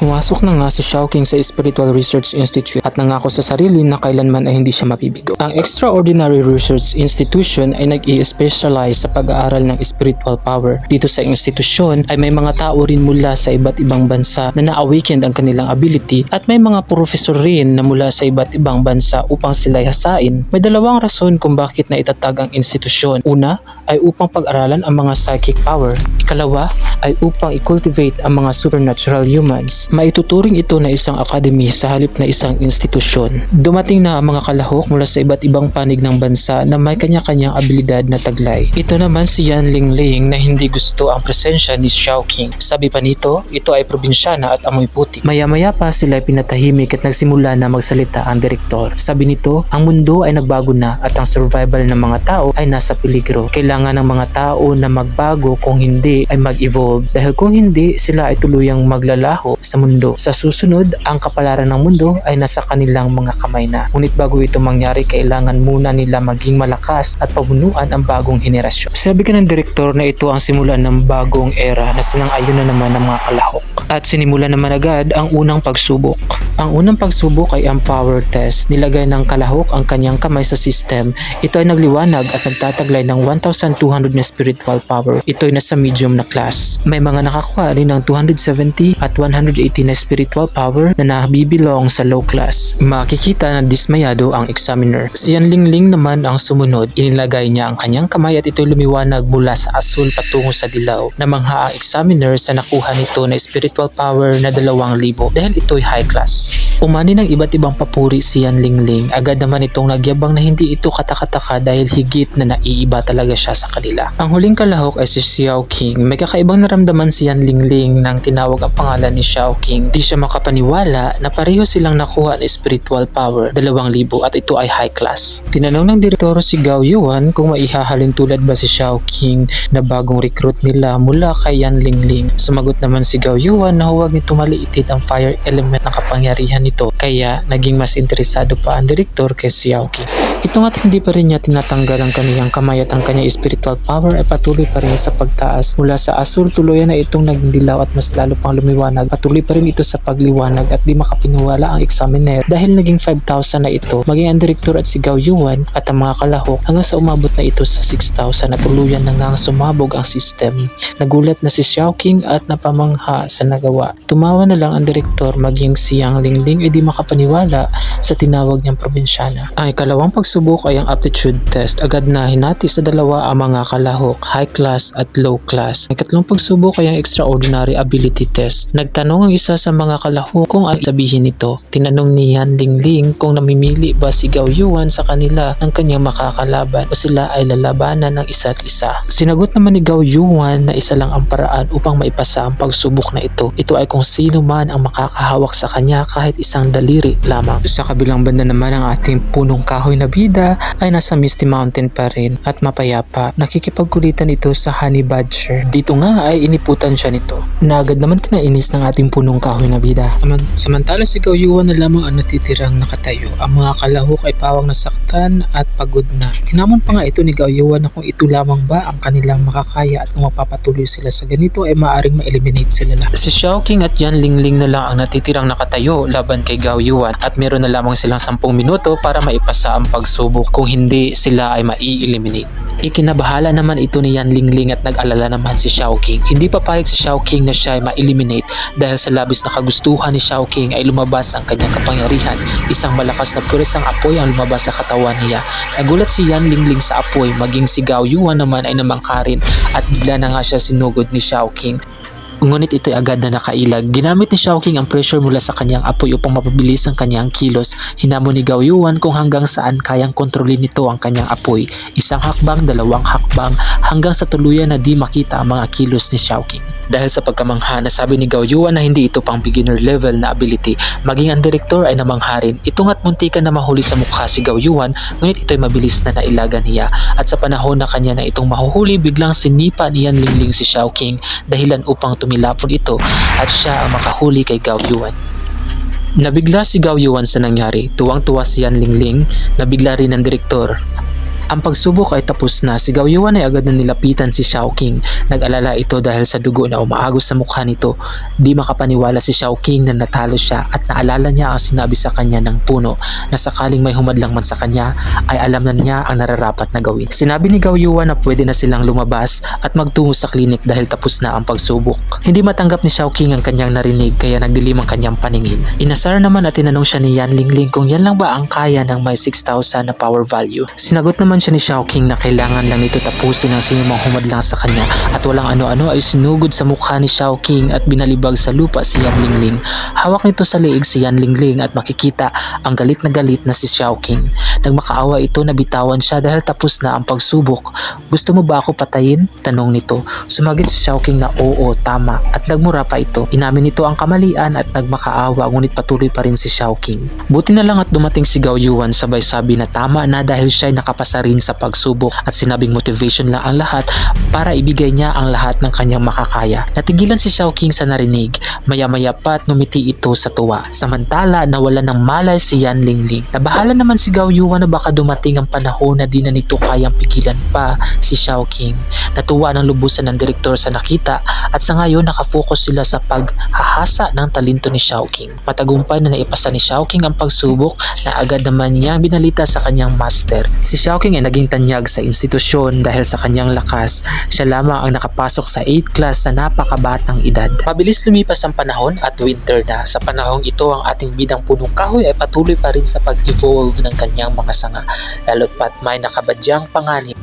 Pumasok na nga si Xiaoqing sa Spiritual Research Institute at nangako sa sarili na kailanman ay hindi siya mabibigo. Ang Extraordinary Research Institution ay nag-i-specialize sa pag-aaral ng spiritual power. Dito sa institusyon ay may mga tao rin mula sa iba't ibang bansa na na-awakened ang kanilang ability at may mga professor rin na mula sa iba't ibang bansa upang sila hasain. May dalawang rason kung bakit na itatag ang institusyon. Una ay upang pag-aralan ang mga psychic power. Ikalawa ay upang i-cultivate ang mga supernatural humans. Maituturing ito na isang academy sa halip na isang institusyon. Dumating na ang mga kalahok mula sa iba't ibang panig ng bansa na may kanya-kanyang abilidad na taglay. Ito naman si Yan Lingling na hindi gusto ang presensya ni Xiao King. Sabi pa nito, ito ay probinsyana at amoy putik. Maya-maya pa sila pinatahimik at nagsimula na magsalita ang direktor. Sabi nito, ang mundo ay nagbago na at ang survival ng mga tao ay nasa peligro. Kailangan ng mga tao na magbago kung hindi ay mag-evolve dahil kung hindi sila ay tuluyang maglalaho sa mundo. Sa susunod, ang kapalaran ng mundo ay nasa kanilang mga kamay na. Ngunit bago ito mangyari, kailangan muna nila maging malakas at pabunuan ang bagong henerasyon. Sabi ka ng direktor na ito ang simulan ng bagong era na sinang-ayon na naman ng mga kalahok. At sinimulan naman agad ang unang pagsubok. Ang unang pagsubok ay ang power test. Nilagay ng kalahok ang kanyang kamay sa system. Ito ay nagliwanag at nagtataglay ng 1,200 na spiritual power. Ito ay nasa medium na class. May mga nakakuha rin ng 270 at 180 na spiritual power na nabibilong sa low class. Makikita na dismayado ang examiner. Si Yan Lingling naman ang sumunod. Inilagay niya ang kanyang kamay at ito'y lumiwanag mula sa asul patungo sa dilaw. Namangha ang examiner sa nakuha nito na spiritual power na 2,000 dahil ito'y high class. Umani ng iba't ibang papuri si Yan Lingling. Agad naman itong nagyabang na hindi ito katakataka dahil higit na naiiba talaga siya sa kanila. Ang huling kalahok ay si Xiao King. May kakaibang naramdaman si Yan Lingling nang tinawag ang pangalan ni Xiao King. Di siya makapaniwala na pareho silang nakuha ng spiritual power, 2,000 at ito ay high class. Tinanong ng direktor si Gao Yuan kung maihahalin tulad ba si Xiao King na bagong recruit nila mula kay Yan Lingling. Sumagot naman si Gao Yuan na huwag nito maliitin ang fire element ng kapangyarihan nito kaya naging mas interesado pa ang direktor kay Xiao King. Ito nga't hindi pa rin niya tinatanggal ang kaniyang kamay at ang kanyang spiritual power ay patuloy pa rin sa pagtaas. Mula sa asur tuluyan na itong naging dilaw at mas lalo pang lumiwanag. Patuloy pa rin ito sa pagliwanag at di makapiniwala ang examiner dahil naging 5,000 na ito. Maging ang direktor at si Gao Yuan at ang mga kalahok hanggang sa umabot na ito sa 6,000 na tuluyan na ngang sumabog ang system. Nagulat na si Xiao King at napamangha sa nagawa. Tumawa na lang ang direktor maging si Yang Lingling ay di makapaniwala sa tinawag niyang probinsyana. Ang ikalawang pagsubok ay ang aptitude test. Agad na hinati sa dalawa ang mga kalahok, high class at low class. Ang ikatlong pagsubok ay ang extraordinary ability test. Nagtanong ang isa sa mga kalahok kung ano sabihin nito. Tinanong ni Yan Lingling kung namimili ba si Gao Yuan sa kanila ng kanyang makakalaban o sila ay lalabanan ng isa't isa. Sinagot naman ni Gao Yuan na isa lang ang paraan upang maipasa ang pagsubok na ito. Ito ay kung sino man ang makakahawak sa kanya kahit isang daliri lamang. Sa kabilang banda naman ang ating punong kahoy na bida ay nasa Misty Mountain pa rin at mapayapa. Nakikipagkulitan ito sa Honey Badger. Dito nga ay iniputan siya nito. Na naman kinainis ng ating punong kahoy na bida. Saman- Samantala si Gao Yuan na lamang ang natitirang nakatayo. Ang mga kalahok ay pawang nasaktan at pagod na. Tinamon pa nga ito ni Gao Yuan na kung ito lamang ba ang kanilang makakaya at kung mapapatuloy sila sa ganito ay maaring ma-eliminate sila lahat. Si Xiao King at Yan Lingling na lang ang natitirang nakatayo laban kay Gao Yuan at meron na lamang silang 10 minuto para maipasa ang pagsubok kung hindi sila ay mai-eliminate. Ikinabahala naman ito ni Yan Lingling at nag-alala naman si Xiao King. Hindi papayag si Xiao King na siya ay ma-eliminate dahil sa labis na kagustuhan ni Xiao King ay lumabas ang kanyang kapangyarihan. Isang malakas na puresang apoy ang lumabas sa katawan niya. Nagulat si Yan Lingling sa apoy maging si Gao Yuan naman ay namangkarin at bigla na nga siya sinugod ni Xiao King. Ngunit ito'y agad na nakailag. Ginamit ni Xiao King ang pressure mula sa kanyang apoy upang mapabilis ang kanyang kilos. Hinamon ni Gao Yuan kung hanggang saan kayang kontrolin nito ang kanyang apoy. Isang hakbang, dalawang hakbang, hanggang sa tuluyan na di makita ang mga kilos ni Xiao King. Dahil sa pagkamangha, nasabi ni Gao Yuan na hindi ito pang beginner level na ability. Maging ang direktor ay namangha rin. Ito nga't muntikan na mahuli sa mukha si Gao Yuan, ngunit ito'y mabilis na nailaga niya. At sa panahon na kanya na itong mahuhuli, biglang sinipa ni Yan Lingling si Xiao King dahilan upang tumilapon ito at siya ang makahuli kay Gao Yuan. Nabigla si Gao Yuan sa nangyari. Tuwang-tuwa si Yan Lingling, nabigla rin ang direktor. Ang pagsubok ay tapos na. Si Gao Yuan ay agad na nilapitan si Xiao King. Nag-alala ito dahil sa dugo na umaagos sa mukha nito. Di makapaniwala si Xiao King na natalo siya at naalala niya ang sinabi sa kanya ng puno na sakaling may humadlang man sa kanya ay alam na niya ang nararapat na gawin. Sinabi ni Gao Yuan na pwede na silang lumabas at magtungo sa klinik dahil tapos na ang pagsubok. Hindi matanggap ni Xiao King ang kanyang narinig kaya nagdilim ang kanyang paningin. Inasar naman at tinanong siya ni Yan Lingling kung yan lang ba ang kaya ng may 6,000 na power value. Sinagot naman siya ni Xiao King na kailangan lang nito tapusin ang sino mang humadlang sa kanya at walang ano-ano ay sinugod sa mukha ni Xiao King at binalibag sa lupa si Yan Lingling. Hawak nito sa liig si Yan Lingling at makikita ang galit na galit na si Xiao King. Nagmakaawa ito na bitawan siya dahil tapos na ang pagsubok. Gusto mo ba ako patayin? Tanong nito. Sumagit si Xiao King na oo, tama at nagmura pa ito. Inamin nito ang kamalian at nagmakaawa ngunit patuloy pa rin si Xiao King. Buti na lang at dumating si Gao Yuan sabay sabi na tama na dahil siya ay nakapasa rin sa pagsubok at sinabing motivation lang ang lahat para ibigay niya ang lahat ng kanyang makakaya. Natigilan si Xiao King sa narinig. Maya-maya pa at ngumiti ito sa tuwa. Samantala nawala ng malay si Yan Lingling. Nabahala naman si Gao Yuan na baka dumating ang panahon na di na nito kayang pigilan pa si Xiao King. Natuwa ng lubusan ng direktor sa nakita at sa ngayon nakafocus sila sa paghahasa ng talento ni Xiao King. Matagumpay na naipasa ni Xiao King ang pagsubok na agad naman niya binalita sa kanyang master. Si Xiao King ay naging tanyag sa institusyon dahil sa kanyang lakas. Siya lamang ang nakapasok sa 8th class sa napakabatang edad. Mabilis lumipas ang panahon at winter na. Sa panahong ito ang ating bidang punong kahoy ay patuloy pa rin sa pag-evolve ng kanyang mga sanga lalo't pat may nakabadyang panganib